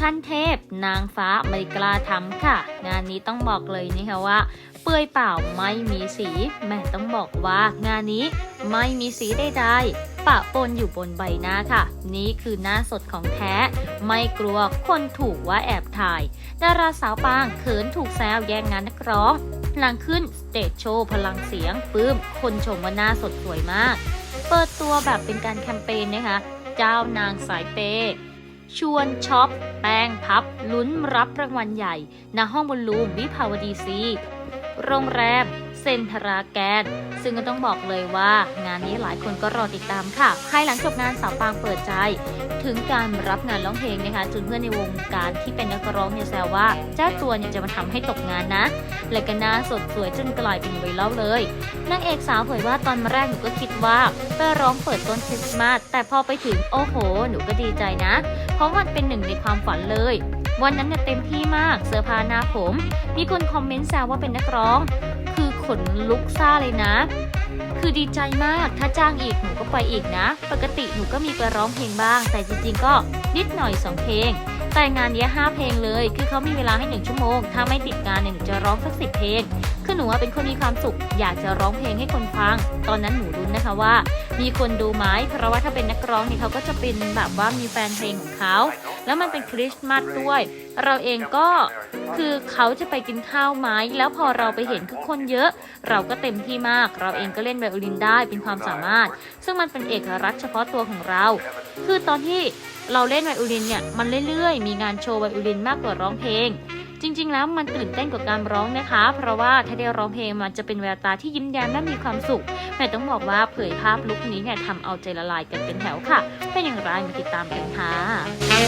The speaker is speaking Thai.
ขั้นเทพ นางฟ้าไม่กล้าทำค่ะ งานนี้ต้องบอกเลยนะคะว่า เปื่อยเปล่าไม่มีสีแม่ต้องบอกว่างานนี้ไม่มีสีใดๆปะปนอยู่บนใบหน้าค่ะ นี่คือหน้าสดของแท้ ไม่กลัวคนถูกว่าแอบถ่าย ดาราสาวปางเขินถูกแซวแย่งงานนักร้องหลังขึ้นสเตจโชว์พลังเสียงปื้ม คนชมว่าหน้าสดสวยมาก เปิดตัวแบบเป็นการแคมเปญนะคะ เจ้านางสายเปย์ ชวนช็อป แป้งพับ ลุ้นรับรางวัลใหญ่ณห้องบนลูมวิภาวดีซี โรงแรม เซนทราแกน ซึ่งก็ต้องบอกเลยว่างานนี้หลายคนก็รอติดตามค่ะ ภายหลังจบงานสาวปางเปิดใจ ถึงการรับงานร้องเพลงนะคะจนเพื่อนในวงการที่เป็นนักร้องเนี่ยแซวว่าเจ้าตัวเนี่ยจะมาทำให้ตกงานนะ และก็หน่าสดสวยจนกลายเป็นไวรัลเลยนางเอกสาวเผยว่าตอนแรกหนูก็คิดว่าไปร้องเปิดต้นคริสต์มาสแต่พอไปถึงโอ้โห หนูก็ดีใจนะ เพราะมันเป็นหนึ่งในความฝันเลย วันนั้นเนี่ยเต็มที่มากเสื้อผ้าหน้าผม มีคนคอมเมนต์แซวว่าเป็นนักร้อง คือขนลุกซ่าเลยนะ คือดีใจมากถ้าจ้างอีกหนูก็ไปอีกนะ ปกติหนูก็มีไปร้องเพลงบ้าง แต่จริงๆก็นิดหน่อย 2 เพลง แต่งานเนี้ย5เพลงเลย คือเขามีเวลาให้ 1 ชั่วโมง ถ้าไม่ติดงานเนี่ยหนูจะร้องสักสิเพลงคือหนูว่าเป็นคนมีความสุข อยากจะร้องเพลงให้คนฟัง ตอนนั้นหนูรุ้นนะคะว่า มีคนดูไหมเพราะว่าถ้าเป็นนักร้องนี่เขาก็จะเป็นแบบว่ามีแฟนเพลงของเขา แล้วมันเป็นคริสต์มาสด้วย เราเองก็คือเขาจะไปกินข้าวไหมแล้วพอเราไปเห็นคือคนเยอะ เราก็เต็มที่มาก เราเองก็เล่นไวโอลินได้เป็นความสามารถ ซึ่งมันเป็นเอกลักษณ์เฉพาะตัวของเรา คือตอนที่เราเล่นไวโอลินเนี่ยมันเรื่อยๆ มีงานโชว์ไวโอลินมากกว่าร้องเพลง จริง ๆ แล้วมันตื่นเต้นกว่าการร้องนะคะ เพราะว่าถ้าได้ร้องเพลงมันจะเป็นแววตาที่ยิ้มแย้มและมีความสุขแต่ต้องบอกว่าเผยภาพลุคนี้เนี่ยทำเอาใจละลายกันเป็นแถวค่ะ เป็นอย่างไรมาติดตามกันค่ะ